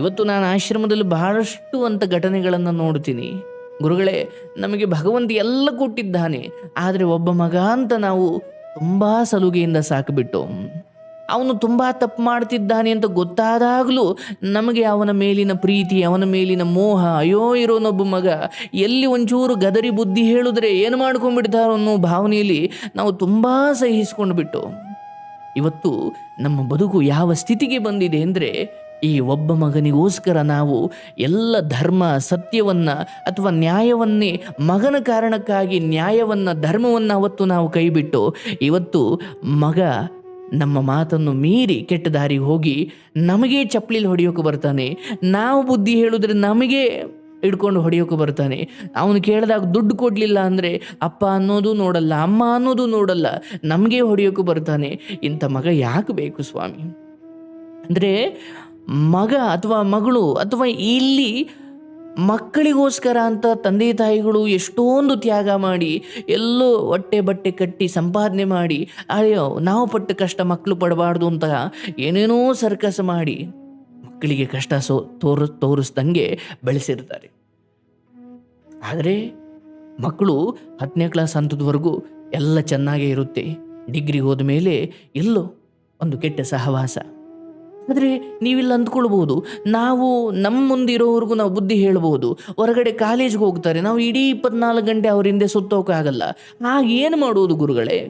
ಇವತ್ತು ನಾನು ಆಶ್ರಮದಲ್ಲಿ ಬಹಳಷ್ಟು ಅಂತ ಘಟನೆಗಳನ್ನು ನೋಡ್ತೀನಿ. ಗುರುಗಳೇ, ನಮಗೆ ಭಗವಂತ ಎಲ್ಲ ಕೊಟ್ಟಿದ್ದಾನೆ. ಆದರೆ ಒಬ್ಬ ಮಗ ಅಂತ ನಾವು ತುಂಬ ಸಲುಗೆಯಿಂದ ಸಾಕಿಬಿಟ್ಟು, ಅವನು ತುಂಬ ತಪ್ಪು ಮಾಡ್ತಿದ್ದಾನೆ ಅಂತ ಗೊತ್ತಾದಾಗಲೂ ನಮಗೆ ಅವನ ಮೇಲಿನ ಪ್ರೀತಿ, ಅವನ ಮೇಲಿನ ಮೋಹ, ಅಯ್ಯೋ ಇರೋನೊಬ್ಬ ಮಗ, ಎಲ್ಲಿ ಒಂಚೂರು ಗದರಿ ಬುದ್ಧಿ ಹೇಳಿದ್ರೆ ಏನು ಮಾಡ್ಕೊಂಡ್ಬಿಡ್ತಾರೋ ಅನ್ನೋ ಭಾವನೆಯಲ್ಲಿ ನಾವು ತುಂಬ ಸಹಿಸ್ಕೊಂಡು ಬಿಟ್ಟು ಇವತ್ತು ನಮ್ಮ ಬದುಕು ಯಾವ ಸ್ಥಿತಿಗೆ ಬಂದಿದೆ ಅಂದರೆ ಈ ಒಬ್ಬ ಮಗನಿಗೋಸ್ಕರ ನಾವು ಎಲ್ಲ ಧರ್ಮ, ಸತ್ಯವನ್ನ ಅಥವಾ ನ್ಯಾಯವನ್ನೇ ಮಗನ ಕಾರಣಕ್ಕಾಗಿ ನ್ಯಾಯವನ್ನ, ಧರ್ಮವನ್ನು ಅವತ್ತು ನಾವು ಕೈಬಿಟ್ಟು ಇವತ್ತು ಮಗ ನಮ್ಮ ಮಾತನ್ನು ಮೀರಿ ಕೆಟ್ಟ ದಾರಿಗೆ ಹೋಗಿ ನಮಗೆ ಚಪ್ಪಲಿಲಿ ಹೊಡೆಯೋಕೆ ಬರ್ತಾನೆ. ನಾವು ಬುದ್ಧಿ ಹೇಳಿದ್ರೆ ನಮಗೆ ಹಿಡ್ಕೊಂಡು ಹೊಡೆಯೋಕೆ ಬರ್ತಾನೆ. ಅವನು ಕೇಳಿದಾಗ ದುಡ್ಡು ಕೊಡಲಿಲ್ಲ ಅಂದರೆ ಅಪ್ಪ ಅನ್ನೋದು ನೋಡಲ್ಲ, ಅಮ್ಮ ಅನ್ನೋದು ನೋಡಲ್ಲ, ನಮಗೆ ಹೊಡೆಯೋಕೆ ಬರ್ತಾನೆ. ಇಂಥ ಮಗ ಯಾಕೆ ಬೇಕು ಸ್ವಾಮಿ? ಅಂದರೆ ಮಗ ಅಥವಾ ಮಗಳು ಅಥವಾ ಇಲ್ಲಿ ಮಕ್ಕಳಿಗೋಸ್ಕರ ಅಂತ ತಂದೆ ತಾಯಿಗಳು ಎಷ್ಟೊಂದು ತ್ಯಾಗ ಮಾಡಿ, ಎಲ್ಲೋ ಹೊಟ್ಟೆ ಬಟ್ಟೆ ಕಟ್ಟಿ ಸಂಪಾದನೆ ಮಾಡಿ, ಅಯ್ಯೋ, ನಾವು ಪಟ್ಟ ಕಷ್ಟ ಮಕ್ಕಳು ಪಡಬಾರ್ದು ಅಂತ ಏನೇನೋ ಸರ್ಕಸ್ ಮಾಡಿ ಮಕ್ಕಳಿಗೆ ಕಷ್ಟ ಸೋ, ತೋರ್, ತೋರಿಸ್ದಂಗೆ ಬೆಳೆಸಿರ್ತಾರೆ. ಆದರೆ ಮಕ್ಕಳು ಹತ್ತನೇ ಕ್ಲಾಸ್ ಹಂತದವರೆಗೂ ಎಲ್ಲ ಚೆನ್ನಾಗೇ ಇರುತ್ತೆ. ಡಿಗ್ರಿ ಹೋದ ಮೇಲೆ ಎಲ್ಲೋ ಒಂದು ಕೆಟ್ಟ ಸಹವಾಸ. ಆದರೆ ನೀವಿಲ್ಲಿ ಅಂದ್ಕೊಳ್ಬೋದು, ನಾವು ನಮ್ಮ ಮುಂದಿರೋವರೆಗೂ ನಾವು ಬುದ್ಧಿ ಹೇಳ್ಬೋದು, ಹೊರಗಡೆ ಕಾಲೇಜ್ಗೆ ಹೋಗ್ತಾರೆ, ನಾವು ಇಡೀ ಇಪ್ಪತ್ನಾಲ್ಕು ಗಂಟೆ ಅವ್ರ ಹಿಂದೆ ಸುತ್ತೋಕ್ಕಾಗಲ್ಲ ಆಗ ಏನು ಮಾಡೋದು ಗುರುಗಳೇ?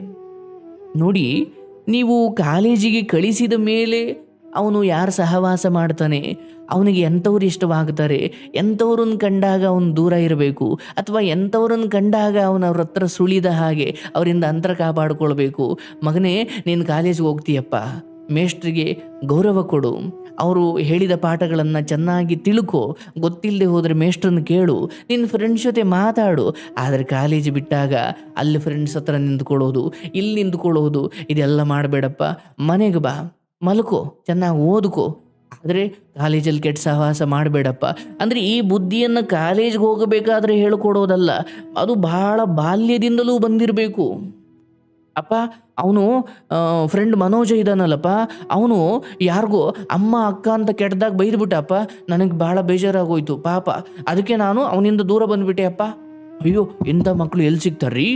ನೋಡಿ, ನೀವು ಕಾಲೇಜಿಗೆ ಕಳಿಸಿದ ಮೇಲೆ ಅವನು ಯಾರು ಸಹವಾಸ ಮಾಡ್ತಾನೆ? ಅವನಿಗೆ ಎಂಥವ್ರು ಇಷ್ಟವಾಗ್ತಾರೆ? ಎಂಥವ್ರನ್ನ ಕಂಡಾಗ ಅವನು ದೂರ ಇರಬೇಕು? ಅಥವಾ ಎಂಥವ್ರನ್ನ ಕಂಡಾಗ ಅವನ ಅವ್ರ ಹತ್ರ ಸುಳಿದ ಹಾಗೆ ಅವರಿಂದ ಅಂತರ ಕಾಪಾಡ್ಕೊಳ್ಬೇಕು? ಮಗನೇ, ನೀನು ಕಾಲೇಜ್ಗೆ ಹೋಗ್ತೀಯಪ್ಪ. ಮೇಷ್ಟ್ರಿಗೆ ಗೌರವ ಕೊಡು. ಅವರು ಹೇಳಿದ ಪಾಠಗಳನ್ನು ಚೆನ್ನಾಗಿ ತಿಳ್ಕೊ. ಗೊತ್ತಿಲ್ಲದೆ ಹೋದರೆ ಮೇಷ್ಟ್ರನ್ನು ಕೇಳು. ನಿನ್ನ ಫ್ರೆಂಡ್ಸ್ ಜೊತೆ ಮಾತಾಡು. ಆದರೆ ಕಾಲೇಜ್ ಬಿಟ್ಟಾಗ ಅಲ್ಲಿ ಫ್ರೆಂಡ್ಸ್ ಹತ್ರ ನಿಂತ್ಕೊಳ್ಳೋದು, ಇಲ್ಲಿ ನಿಂತ್ಕೊಳ್ಳೋದು, ಇದೆಲ್ಲ ಮಾಡಬೇಡಪ್ಪ. ಮನೆಗೆ ಬಾ. ಮಲ್ಕೋ. ಚೆನ್ನಾಗಿ ಓದ್ಕೋ. ಆದರೆ ಕಾಲೇಜಲ್ಲಿ ಕೆಟ್ಟ ಸಹವಾಸ ಮಾಡಬೇಡಪ್ಪ. ಅಂದರೆ ಈ ಬುದ್ಧಿಯನ್ನು ಕಾಲೇಜ್ಗೆ ಹೋಗಬೇಕಾದ್ರೆ ಹೇಳಿಕೊಡೋದಲ್ಲ. ಅದು ಬಹಳ ಬಾಲ್ಯದಿಂದಲೂ ಬಂದಿರಬೇಕು. ಅಪ್ಪ, ಅವನು ಫ್ರೆಂಡ್ ಮನೋಜ ಇದ್ದಾನಲ್ಲಪ್ಪ ಅವನು ಯಾರಿಗೋ ಅಮ್ಮ, ಅಕ್ಕ ಅಂತ ಕೆಟ್ಟದಾಗ ಬೈದ್ಬಿಟ್ಟಪ್ಪ ನನಗೆ ಭಾಳ ಬೇಜಾರಾಗೋಯ್ತು, ಪಾಪ. ಅದಕ್ಕೆ ನಾನು ಅವನಿಂದ ದೂರ ಬಂದ್ಬಿಟ್ಟೆ, ಅಪ್ಪ. ಅಯ್ಯೋ ಇಂಥ ಮಕ್ಕಳು ಎಲ್ಲಿ ಸಿಗ್ತಾರ್ರೀ?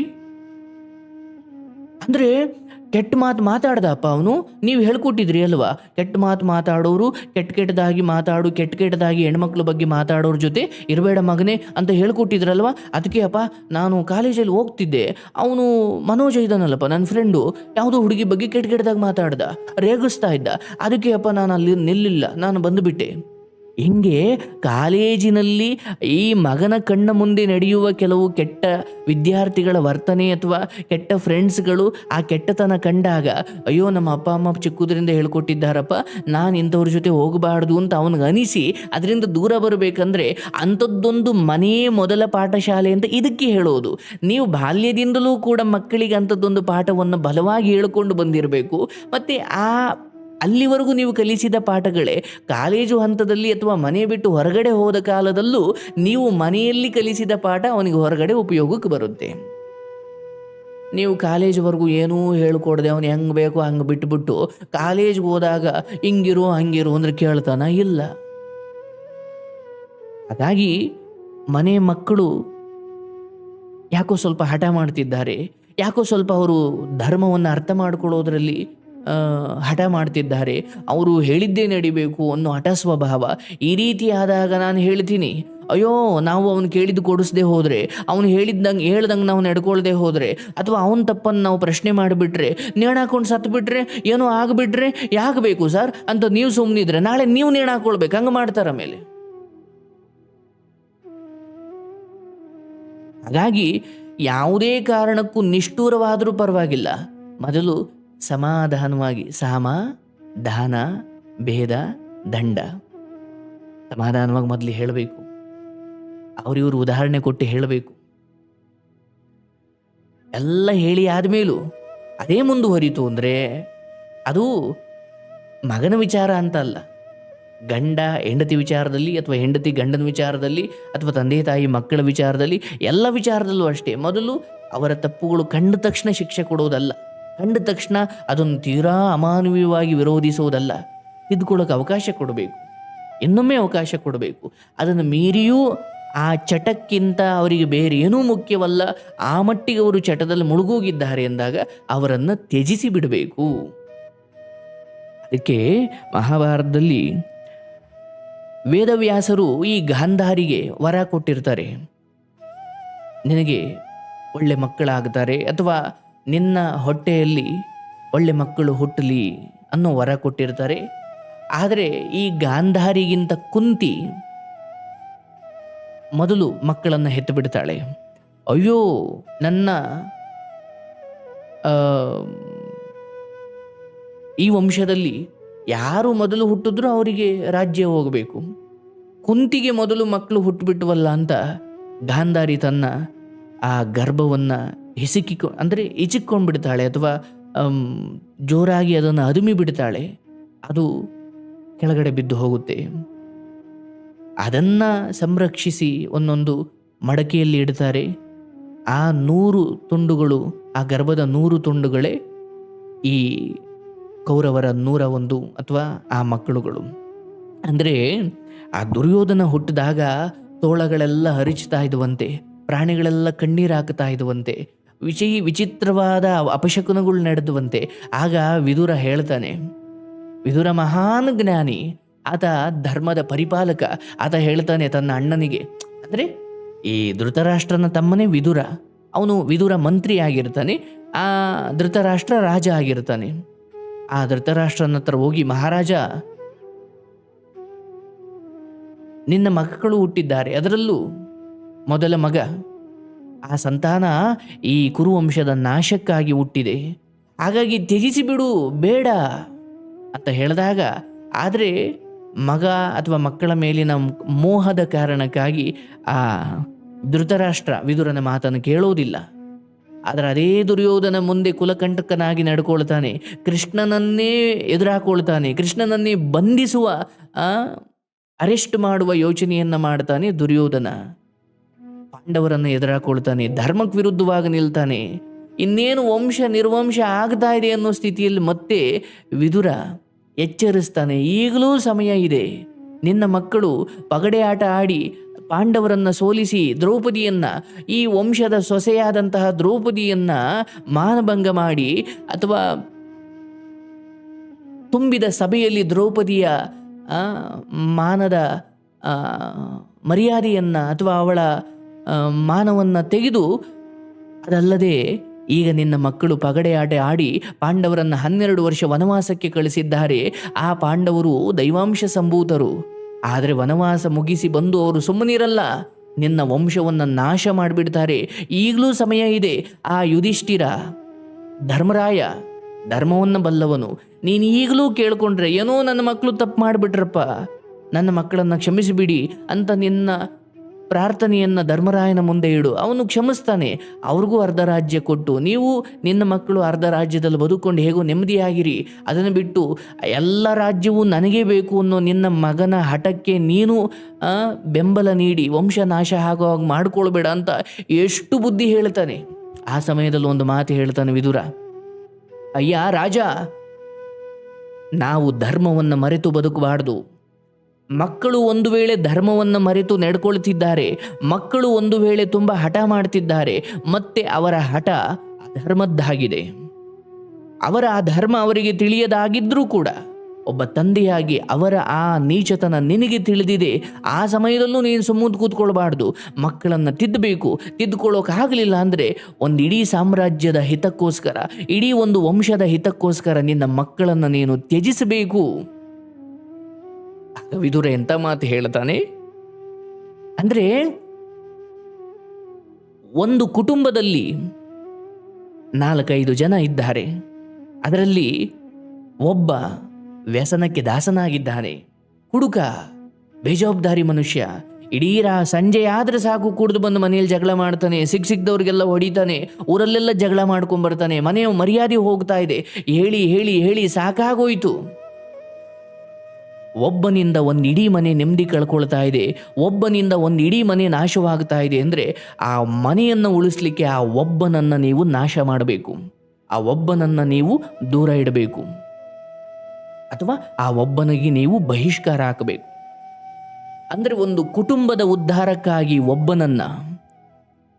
ಅಂದರೆ ಕೆಟ್ಟ ಮಾತು ಮಾತಾಡ್ದಪ್ಪ ಅವನು. ನೀವು ಹೇಳ್ಕೊಟ್ಟಿದ್ರಿ ಅಲ್ವಾ? ಕೆಟ್ಟ ಮಾತು ಮಾತಾಡೋರು ಕೆಟ್ಟ ಕೆಟ್ಟದಾಗಿ ಮಾತಾಡು, ಕೆಟ್ಟ ಕೆಟ್ಟದಾಗಿ ಹೆಣ್ಮಕ್ಳ ಬಗ್ಗೆ ಮಾತಾಡೋರ ಜೊತೆ ಇರಬೇಡ ಮಗನೇ ಅಂತ ಹೇಳ್ಕೊಟ್ಟಿದ್ರಲ್ವ? ಅದಕ್ಕೆ ಅಪ್ಪ, ನಾನು ಕಾಲೇಜಲ್ಲಿ ಹೋಗ್ತಿದ್ದೆ. ಅವನು ಮನೋಜ ಇದ್ದಾನಲ್ಲಪ್ಪ ನನ್ನ ಫ್ರೆಂಡು ಯಾವುದೋ ಹುಡುಗಿ ಬಗ್ಗೆ ಕೆಟ್ಟ ಕೆಟ್ಟದಾಗಿ ಮಾತಾಡ್ದ, ರೇಗಿಸ್ತಾ ಇದ್ದ. ಅದಕ್ಕೆ ಅಪ್ಪ ನಾನು ಅಲ್ಲಿ ನಿಲ್ಲಿಲ್ಲ, ನಾನು ಬಂದುಬಿಟ್ಟೆ. ಹಿಂಗೆ ಕಾಲೇಜಿನಲ್ಲಿ ಈ ಮಗನ ಕಣ್ಣ ಮುಂದೆ ನಡೆಯುವ ಕೆಲವು ಕೆಟ್ಟ ವಿದ್ಯಾರ್ಥಿಗಳ ವರ್ತನೆ ಅಥವಾ ಕೆಟ್ಟ ಫ್ರೆಂಡ್ಸ್ಗಳು ಆ ಕೆಟ್ಟತನ ಕಂಡಾಗ, ಅಯ್ಯೋ, ನಮ್ಮ ಅಪ್ಪ, ಅಮ್ಮ ಚಿಕ್ಕುದರಿಂದ ಹೇಳ್ಕೊಟ್ಟಿದ್ದಾರಪ್ಪ, ನಾನು ಇಂಥವ್ರ ಜೊತೆ ಹೋಗಬಾರ್ದು ಅಂತ ಅವನಿಗೆ ಅನಿಸಿ ಅದರಿಂದ ದೂರ ಬರಬೇಕಂದ್ರೆ ಅಂಥದ್ದೊಂದು ಮನೆಯೇ ಮೊದಲ ಪಾಠಶಾಲೆ ಅಂತ ಇದಕ್ಕೆ ಹೇಳೋದು. ನೀವು ಬಾಲ್ಯದಿಂದಲೂ ಕೂಡ ಮಕ್ಕಳಿಗೆ ಅಂಥದ್ದೊಂದು ಪಾಠವನ್ನು ಬಲವಾಗಿ ಹೇಳ್ಕೊಂಡು ಬಂದಿರಬೇಕು. ಮತ್ತು ಆ ಅಲ್ಲಿವರೆಗೂ ನೀವು ಕಲಿಸಿದ ಪಾಠಗಳೇ ಕಾಲೇಜು ಹಂತದಲ್ಲಿ ಅಥವಾ ಮನೆ ಬಿಟ್ಟು ಹೊರಗಡೆ ಹೋದ ಕಾಲದಲ್ಲೂ ನೀವು ಮನೆಯಲ್ಲಿ ಕಲಿಸಿದ ಪಾಠ ಅವನಿಗೆ ಹೊರಗಡೆ ಉಪಯೋಗಕ್ಕೆ ಬರುತ್ತೆ. ನೀವು ಕಾಲೇಜ್ವರೆಗೂ ಏನೂ ಹೇಳ್ಕೊಡ್ದೆ ಅವನು ಹೆಂಗೆ ಬೇಕೋ ಹಂಗೆ ಬಿಟ್ಬಿಟ್ಟು ಕಾಲೇಜ್ಗೆ ಹೋದಾಗ ಹಿಂಗಿರು ಹಂಗಿರು ಅಂದ್ರೆ ಕೇಳ್ತಾನ ಇಲ್ಲ. ಹಾಗಾಗಿ ಮನೆ ಮಕ್ಕಳು ಯಾಕೋ ಸ್ವಲ್ಪ ಹಠ ಮಾಡ್ತಿದ್ದಾರೆ, ಯಾಕೋ ಸ್ವಲ್ಪ ಅವರು ಧರ್ಮವನ್ನು ಅರ್ಥ ಮಾಡ್ಕೊಳ್ಳೋದ್ರಲ್ಲಿ ಹಠ ಮಾಡ್ತಿದ್ದಾರೆ. ಅವರು ಹೇಳಿದ್ದೇ ನಡಿಬೇಕು ಅನ್ನೋ ಹಠ ಸ್ವಭಾವ ಈ ರೀತಿ ಆದಾಗ ನಾನು ಹೇಳ್ತೀನಿ. ಅಯ್ಯೋ, ನಾವು ಅವನು ಕೇಳಿದ್ದು ಕೊಡಿಸ್ದೆ ಹೋದರೆ, ಅವನು ಹೇಳಿದ್ದಂಗೆ, ಹೇಳ್ದಂಗೆ ನಾವು ನಡ್ಕೊಳ್ದೆ ಹೋದರೆ, ಅಥವಾ ಅವನ ತಪ್ಪನ್ನು ನಾವು ಪ್ರಶ್ನೆ ಮಾಡಿಬಿಟ್ರೆ, ನೇಣ ಹಾಕೊಂಡು ಸತ್ತು ಬಿಟ್ರೆ ಏನೋ ಆಗಿಬಿಟ್ರೆ, ಯಾಕೆ ಬೇಕು ಸರ್? ಅಂತ ನೀವು ಸುಮ್ಮನಿದ್ರೆ ನಾಳೆ ನೀವು ನೇಣು ಹಾಕೊಳ್ಬೇಕು, ಹಂಗೆ ಮಾಡ್ತಾರ ಮೇಲೆ ಹಾಗಾಗಿ, ಯಾವುದೇ ಕಾರಣಕ್ಕೂ ನಿಷ್ಠೂರವಾದರೂ ಪರವಾಗಿಲ್ಲ. ಮೊದಲು ಸಮಾಧಾನವಾಗಿ ಸಾಮ ದಾನ ಭೇದ, ದಂಡ. ಸಮಾಧಾನವಾಗಿ ಮೊದಲು ಹೇಳಬೇಕು. ಅವರಿವರು ಉದಾಹರಣೆ ಕೊಟ್ಟು ಹೇಳಬೇಕು. ಎಲ್ಲ ಹೇಳಿ ಆದಮೇಲೂ ಅದೇ ಮುಂದುವರಿತು ಅಂದರೆ ಅದು ಮಗನ ವಿಚಾರ ಅಂತ ಅಲ್ಲ. ಗಂಡ ಹೆಂಡತಿ ವಿಚಾರದಲ್ಲಿ ಅಥವಾ ಹೆಂಡತಿ ಗಂಡನ ವಿಚಾರದಲ್ಲಿ ಅಥವಾ ತಂದೆ ತಾಯಿ ಮಕ್ಕಳ ವಿಚಾರದಲ್ಲಿ ಎಲ್ಲ ವಿಚಾರದಲ್ಲೂ ಅಷ್ಟೇ. ಮೊದಲು ಅವರ ತಪ್ಪುಗಳು ಕಂಡ ತಕ್ಷಣ ಶಿಕ್ಷೆ ಕೊಡೋದಲ್ಲ. ಕಂಡ ತಕ್ಷಣ ಅದನ್ನು ತೀರಾ ಅಮಾನವೀಯವಾಗಿ ವಿರೋಧಿಸುವುದಲ್ಲ. ತಿದ್ದುಕೊಳ್ಳೋಕೆ ಅವಕಾಶ ಕೊಡಬೇಕು. ಇನ್ನೊಮ್ಮೆ ಅವಕಾಶ ಕೊಡಬೇಕು. ಅದನ್ನು ಮೀರಿಯೂ ಆ ಚಟಕ್ಕಿಂತ ಅವರಿಗೆ ಬೇರೆ ಏನೂ ಮುಖ್ಯವಲ್ಲ. ಆ ಮಟ್ಟಿಗೆ ಅವರು ಚಟದಲ್ಲಿ ಮುಳುಗೋಗಿದ್ದಾರೆ ಎಂದಾಗ ಅವರನ್ನು ತ್ಯಜಿಸಿ ಬಿಡಬೇಕು. ಅದಕ್ಕೆ ಮಹಾಭಾರತದಲ್ಲಿ ವೇದವ್ಯಾಸರು ಈ ಗಾಂಧಾರಿಗೆ ವರ ಕೊಟ್ಟಿರ್ತಾರೆ. ನಿನಗೆ ಒಳ್ಳೆ ಮಕ್ಕಳಾಗ್ತಾರೆ ಅಥವಾ ನಿನ್ನ ಹೊಟ್ಟೆಯಲ್ಲಿ ಒಳ್ಳೆ ಮಕ್ಕಳು ಹುಟ್ಟಲಿ ಅನ್ನೋ ವರ ಕೊಟ್ಟಿರ್ತಾರೆ. ಆದರೆ ಈ ಗಾಂಧಾರಿಗಿಂತ ಕುಂತಿ ಮೊದಲು ಮಕ್ಕಳನ್ನು ಹೆತ್ತು ಬಿಡ್ತಾಳೆ. ಅಯ್ಯೋ, ನನ್ನ ಈ ವಂಶದಲ್ಲಿ ಯಾರು ಮೊದಲು ಹುಟ್ಟಿದ್ರು ಅವರಿಗೆ ರಾಜ್ಯ ಹೋಗಬೇಕು. ಕುಂತಿಗೆ ಮೊದಲು ಮಕ್ಕಳು ಹುಟ್ಟುಬಿಟ್ವಲ್ಲ ಅಂತ ಗಾಂಧಾರಿ ತನ್ನ ಆ ಗರ್ಭವನ್ನು ಹಿಸುಕಿಕೊ, ಅಂದರೆ ಇಚಿಕ್ಕೊಂಡು ಬಿಡ್ತಾಳೆ ಅಥವಾ ಜೋರಾಗಿ ಅದನ್ನು ಅದುಮಿ ಬಿಡ್ತಾಳೆ ಅದು ಕೆಳಗಡೆ ಬಿದ್ದು ಹೋಗುತ್ತೆ. ಅದನ್ನು ಸಂರಕ್ಷಿಸಿ ಒಂದೊಂದು ಮಡಕೆಯಲ್ಲಿ ಇಡ್ತಾರೆ. ಆ ನೂರು ತುಂಡುಗಳು, ಆ ಗರ್ಭದ ನೂರು ತುಂಡುಗಳೇ ಈ ಕೌರವರ ನೂರ ಒಂದು ಅಥವಾ ಆ ಮಕ್ಕಳುಗಳು. ಅಂದರೆ ಆ ದುರ್ಯೋಧನ ಹುಟ್ಟಿದಾಗ ತೋಳಗಳೆಲ್ಲ ಹರಿಚ್ತಾ ಇದುವಂತೆ, ಪ್ರಾಣಿಗಳೆಲ್ಲ ಕಣ್ಣೀರು ಹಾಕ್ತಾ ಇದ್ವಂತೆ ವಿಚಿ ವಿಚಿತ್ರವಾದ ಅಪಶಕುನಗಳು ನಡೆದುವಂತೆ ಆಗ ವಿದುರ ಹೇಳ್ತಾನೆ, ವಿದುರ ಮಹಾನ್ ಜ್ಞಾನಿ, ಆತ ಧರ್ಮದ ಪರಿಪಾಲಕ. ಆತ ಹೇಳ್ತಾನೆ ತನ್ನ ಅಣ್ಣನಿಗೆ, ಅಂದರೆ ಈ ಧೃತರಾಷ್ಟ್ರನ ತಮ್ಮನೇ ವಿದುರ. ಅವನು ವಿದುರ ಮಂತ್ರಿ ಆಗಿರ್ತಾನೆ, ಆ ಧೃತರಾಷ್ಟ್ರ ರಾಜ ಆಗಿರ್ತಾನೆ. ಆ ಧೃತರಾಷ್ಟ್ರನ ಹತ್ರ ಹೋಗಿ, ಮಹಾರಾಜ, ನಿನ್ನ ಮಕ್ಕಳು ಹುಟ್ಟಿದ್ದಾರೆ, ಅದರಲ್ಲೂ ಮೊದಲ ಮಗ. ಆ ಸಂತಾನ ಈ ಕುರುವಂಶದ ನಾಶಕ್ಕಾಗಿ ಹುಟ್ಟಿದೆ. ಹಾಗಾಗಿ ತ್ಯಜಿಸಿ ಬಿಡು ಬೇಡ ಅಂತ ಹೇಳಿದಾಗ, ಆದರೆ ಮಗ ಅಥವಾ ಮಕ್ಕಳ ಮೇಲಿನ ಮೋಹದ ಕಾರಣಕ್ಕಾಗಿ ಆ ಧೃತರಾಷ್ಟ್ರ ವಿದುರನ ಮಾತನ್ನು ಕೇಳೋದಿಲ್ಲ. ಆದರೆ ಅದೇ ದುರ್ಯೋಧನ ಮುಂದೆ ಕುಲಕಂಟಕನಾಗಿ ನಡ್ಕೊಳ್ತಾನೆ, ಕೃಷ್ಣನನ್ನೇ ಎದುರಾಕೊಳ್ತಾನೆ, ಕೃಷ್ಣನನ್ನೇ ಬಂಧಿಸುವ ಅರೆಸ್ಟ್ ಮಾಡುವ ಯೋಚನೆಯನ್ನು ಮಾಡ್ತಾನೆ ದುರ್ಯೋಧನ. ಪಾಂಡವರನ್ನು ಎದುರಾಕೊಳ್ತಾನೆ ಧರ್ಮಕ್ಕೆ ವಿರುದ್ಧವಾಗಿ ನಿಲ್ತಾನೆ. ಇನ್ನೇನು ವಂಶ ನಿರ್ವಂಶ ಆಗ್ತಾ ಇದೆ ಅನ್ನೋ ಸ್ಥಿತಿಯಲ್ಲಿ ಮತ್ತೆ ವಿದುರ ಎಚ್ಚರಿಸ್ತಾನೆ. ಈಗಲೂ ಸಮಯ ಇದೆ. ನಿನ್ನ ಮಕ್ಕಳು ಪಗಡೆ ಆಟ ಆಡಿ ಪಾಂಡವರನ್ನು ಸೋಲಿಸಿ ದ್ರೌಪದಿಯನ್ನ, ಈ ವಂಶದ ಸೊಸೆಯಾದಂತಹ ದ್ರೌಪದಿಯನ್ನ ಮಾನಭಂಗ ಮಾಡಿ ಅಥವಾ ತುಂಬಿದ ಸಭೆಯಲ್ಲಿ ದ್ರೌಪದಿಯ ಮಾನದ ಮರ್ಯಾದೆಯನ್ನು ಅಥವಾ ಅವಳ ಮಾನವನ್ನ ತೆಗೆದು ಅದಲ್ಲದೆ ಈಗ ನಿನ್ನ ಮಕ್ಕಳು ಪಗಡೆ ಆಟ ಆಡಿ ಪಾಂಡವರನ್ನು ಹನ್ನೆರಡು ವರ್ಷ ವನವಾಸಕ್ಕೆ ಕಳಿಸಿದ್ದಾರೆ. ಆ ಪಾಂಡವರು ದೈವಾಂಶ ಸಂಭೂತರು. ಆದರೆ ವನವಾಸ ಮುಗಿಸಿ ಬಂದು ಅವರು ಸುಮ್ಮನಿರಲ್ಲ. ನಿನ್ನ ವಂಶವನ್ನು ನಾಶ ಮಾಡಿಬಿಡ್ತಾರೆ. ಈಗಲೂ ಸಮಯ ಇದೆ. ಆ ಯುಧಿಷ್ಠಿರ, ಧರ್ಮರಾಯ, ಧರ್ಮವನ್ನು ಬಲ್ಲವನು, ನೀನು ಈಗಲೂ ಕೇಳಿಕೊಂಡ್ರೆ ಏನೋ ನನ್ನ ಮಕ್ಕಳು ತಪ್ಪು ಮಾಡಿಬಿಟ್ರಪ್ಪ. ನನ್ನ ಮಕ್ಕಳನ್ನು ಕ್ಷಮಿಸಿಬಿಡಿ ಅಂತ ನಿನ್ನ ಪ್ರಾರ್ಥನೆಯನ್ನು ಧರ್ಮರಾಯನ ಮುಂದೆ ಇಡು. ಅವನು ಕ್ಷಮಿಸ್ತಾನೆ. ಅವ್ರಿಗೂ ಅರ್ಧ ರಾಜ್ಯ ಕೊಟ್ಟು, ನೀವು ನಿನ್ನ ಮಕ್ಕಳು ಅರ್ಧ ರಾಜ್ಯದಲ್ಲಿ ಬದುಕೊಂಡು ಹೇಗೋ ನೆಮ್ಮದಿಯಾಗಿರಿ. ಅದನ್ನು ಬಿಟ್ಟು, ಎಲ್ಲ ರಾಜ್ಯವೂ ನನಗೆ ಬೇಕು ಅನ್ನೋ ನಿನ್ನ ಮಗನ ಹಠಕ್ಕೆ ನೀನು ಬೆಂಬಲ ನೀಡಿ, ವಂಶ ನಾಶ ಆಗೋ ಹಾಗೆ ಮಾಡ್ಕೊಳ್ಬೇಡ ಅಂತ ಎಷ್ಟು ಬುದ್ಧಿ ಹೇಳ್ತಾನೆ. ಆ ಸಮಯದಲ್ಲಿ ಒಂದು ಮಾತು ಹೇಳ್ತಾನೆ ವಿದುರ. ಅಯ್ಯ ರಾಜ, ನಾವು ಧರ್ಮವನ್ನು ಮರೆತು ಬದುಕಬಾರ್ದು. ಮಕ್ಕಳು ಒಂದು ವೇಳೆ ಧರ್ಮವನ್ನು ಮರೆತು ನಡ್ಕೊಳ್ತಿದ್ದಾರೆ, ಮಕ್ಕಳು ಒಂದು ವೇಳೆ ತುಂಬ ಹಠ ಮಾಡ್ತಿದ್ದಾರೆ, ಮತ್ತೆ ಅವರ ಹಠ ಅಧರ್ಮದ್ದಾಗಿದೆ. ಅವರ ಆ ಧರ್ಮ ಅವರಿಗೆ ತಿಳಿಯದಾಗಿದ್ರೂ ಕೂಡ, ಒಬ್ಬ ತಂದೆಯಾಗಿ ಅವರ ಆ ನೀಚತನ ನಿನಗೆ ತಿಳಿದಿದೆ, ಆ ಸಮಯದಲ್ಲೂ ನೀನು ಸುಮ್ಮನೆ ಕೂತ್ಕೊಳ್ಬಾರ್ದು, ಮಕ್ಕಳನ್ನು ತಿದ್ದಬೇಕು ತಿದ್ದುಕೊಳ್ಳೋಕ್ಕಾಗಲಿಲ್ಲ ಅಂದರೆ ಒಂದು ಇಡೀ ಸಾಮ್ರಾಜ್ಯದ ಹಿತಕ್ಕೋಸ್ಕರ, ಇಡೀ ಒಂದು ವಂಶದ ಹಿತಕ್ಕೋಸ್ಕರ ನಿನ್ನ ಮಕ್ಕಳನ್ನು ನೀನು ತ್ಯಜಿಸಬೇಕು. ಆಗ ವಿದುರ ಎಂತ ಮಾತು ಹೇಳ್ತಾನೆ? ಅಂದ್ರೆ ಒಂದು ಕುಟುಂಬದಲ್ಲಿ ನಾಲ್ಕೈದು ಜನ ಇದ್ದಾರೆ. ಅದರಲ್ಲಿ ಒಬ್ಬ ವ್ಯಸನಕ್ಕೆ ದಾಸನಾಗಿದ್ದಾನೆ. ಹುಡುಗ ಬೇಜವಾಬ್ದಾರಿ ಮನುಷ್ಯ. ಇಡೀ ಸಂಜೆ ಆದ್ರೆ ಸಾಕು ಕುಡಿದು ಬಂದು ಮನೆಯಲ್ಲಿ ಜಗಳ ಮಾಡ್ತಾನೆ. ಸಿಕ್ ಸಿಕ್ದವ್ರಿಗೆಲ್ಲ ಹೊಡಿತಾನೆ. ಊರಲ್ಲೆಲ್ಲ ಜಗಳ ಮಾಡ್ಕೊಂಡ್ಬರ್ತಾನೆ. ಮನೆಯ ಮರ್ಯಾದೆ ಹೋಗ್ತಾ ಇದೆ. ಹೇಳಿ ಹೇಳಿ ಹೇಳಿ ಸಾಕಾಗೋಯ್ತು. ಒಬ್ಬನಿಂದ ಒಂದು ಇಡೀ ಮನೆ ನೆಮ್ಮದಿ ಕಳ್ಕೊಳ್ತಾ ಇದೆ, ಒಬ್ಬನಿಂದ ಒಂದು ಇಡೀ ಮನೆ ನಾಶವಾಗ್ತಾ ಇದೆ ಅಂದರೆ ಆ ಮನೆಯನ್ನು ಉಳಿಸ್ಲಿಕ್ಕೆ ಆ ಒಬ್ಬನನ್ನು ನೀವು ನಾಶ ಮಾಡಬೇಕು. ಆ ಒಬ್ಬನನ್ನು ನೀವು ದೂರ ಇಡಬೇಕು. ಅಥವಾ ಆ ಒಬ್ಬನಿಗೆ ನೀವು ಬಹಿಷ್ಕಾರ ಹಾಕಬೇಕು. ಅಂದರೆ ಒಂದು ಕುಟುಂಬದ ಉದ್ಧಾರಕ್ಕಾಗಿ ಒಬ್ಬನನ್ನು,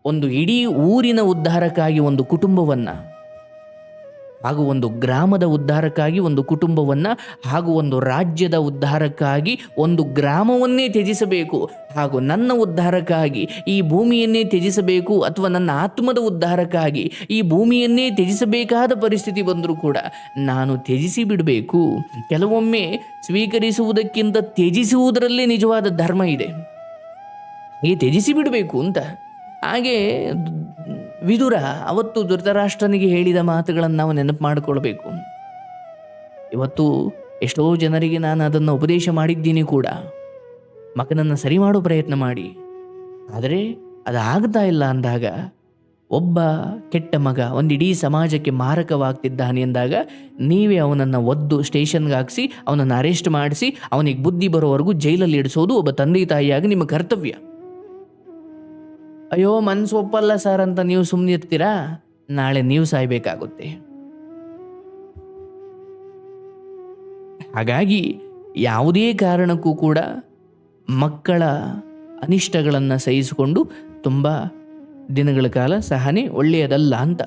ಒಂದು ಇಡೀ ಊರಿನ ಉದ್ಧಾರಕ್ಕಾಗಿ ಒಂದು ಕುಟುಂಬವನ್ನ ಹಾಗೂ ಒಂದು ಗ್ರಾಮದ ಉದ್ಧಾರಕ್ಕಾಗಿ, ಒಂದು ಕುಟುಂಬವನ್ನು ಹಾಗೂ ಒಂದು ರಾಜ್ಯದ ಉದ್ಧಾರಕ್ಕಾಗಿ, ಒಂದು ಗ್ರಾಮವನ್ನೇ ತ್ಯಜಿಸಬೇಕು ಹಾಗೂ ನನ್ನ ಉದ್ಧಾರಕ್ಕಾಗಿ, ಈ ಭೂಮಿಯನ್ನೇ ತ್ಯಜಿಸಬೇಕು ಅಥವಾ ನನ್ನ ಆತ್ಮದ ಉದ್ಧಾರಕ್ಕಾಗಿ ಈ ಭೂಮಿಯನ್ನೇ ತ್ಯಜಿಸಬೇಕಾದ ಪರಿಸ್ಥಿತಿ ಬಂದರೂ ಕೂಡ ನಾನು ತ್ಯಜಿಸಿ ಬಿಡಬೇಕು. ಕೆಲವೊಮ್ಮೆ ಸ್ವೀಕರಿಸುವುದಕ್ಕಿಂತ ತ್ಯಜಿಸುವುದರಲ್ಲೇ ನಿಜವಾದ ಧರ್ಮ ಇದೆ. ಈ ತ್ಯಜಿಸಿ ಬಿಡಬೇಕು ಅಂತ. ಹಾಗೆ ವಿದುರ, ಅವತ್ತು ಧೃತರಾಷ್ಟ್ರನಿಗೆ ಹೇಳಿದ ಮಾತುಗಳನ್ನು ನಾವು ನೆನಪು ಮಾಡಿಕೊಳ್ಬೇಕು. ಇವತ್ತು ಎಷ್ಟೋ ಜನರಿಗೆ ನಾನು ಅದನ್ನು ಉಪದೇಶ ಮಾಡಿದ್ದೀನಿ ಕೂಡ. ಮಗನನ್ನು ಸರಿ ಮಾಡೋ ಪ್ರಯತ್ನ ಮಾಡಿ. ಆದರೆ ಅದು ಆಗ್ತಾ ಇಲ್ಲ ಅಂದಾಗ ಒಬ್ಬ ಕೆಟ್ಟ ಮಗ ಒಂದಿಡೀ ಸಮಾಜಕ್ಕೆ ಮಾರಕವಾಗ್ತಿದ್ದಾನೆ ಅಂದಾಗ ನೀವೇ ಅವನನ್ನು ಒದ್ದು ಸ್ಟೇಷನ್ಗೆ ಹಾಕಿಸಿ, ಅವನನ್ನು ಅರೆಸ್ಟ್ ಮಾಡಿಸಿ, ಅವನಿಗೆ ಬುದ್ಧಿ ಬರೋವರೆಗೂ ಜೈಲಲ್ಲಿ ಇಡಿಸೋದು ಒಬ್ಬ ತಂದೆ ತಾಯಿಯಾಗಿ ನಿಮ್ಮ ಕರ್ತವ್ಯ. ಅಯ್ಯೋ, ಮನ್ಸು ಒಪ್ಪಲ್ಲ ಸರ್ ಅಂತ ನೀವು ಸುಮ್ಮನೆ ಇರ್ತೀರಾ? ನಾಳೆ ನೀವು ಸಾಯ್ಬೇಕಾಗುತ್ತೆ. ಹಾಗಾಗಿ ಯಾವುದೇ ಕಾರಣಕ್ಕೂ ಕೂಡ ಮಕ್ಕಳ ಅನಿಷ್ಟಗಳನ್ನು ಸಹಿಸಿಕೊಂಡು ತುಂಬ ದಿನಗಳ ಕಾಲ ಸಹನೆ ಒಳ್ಳೆಯದಲ್ಲ ಅಂತ.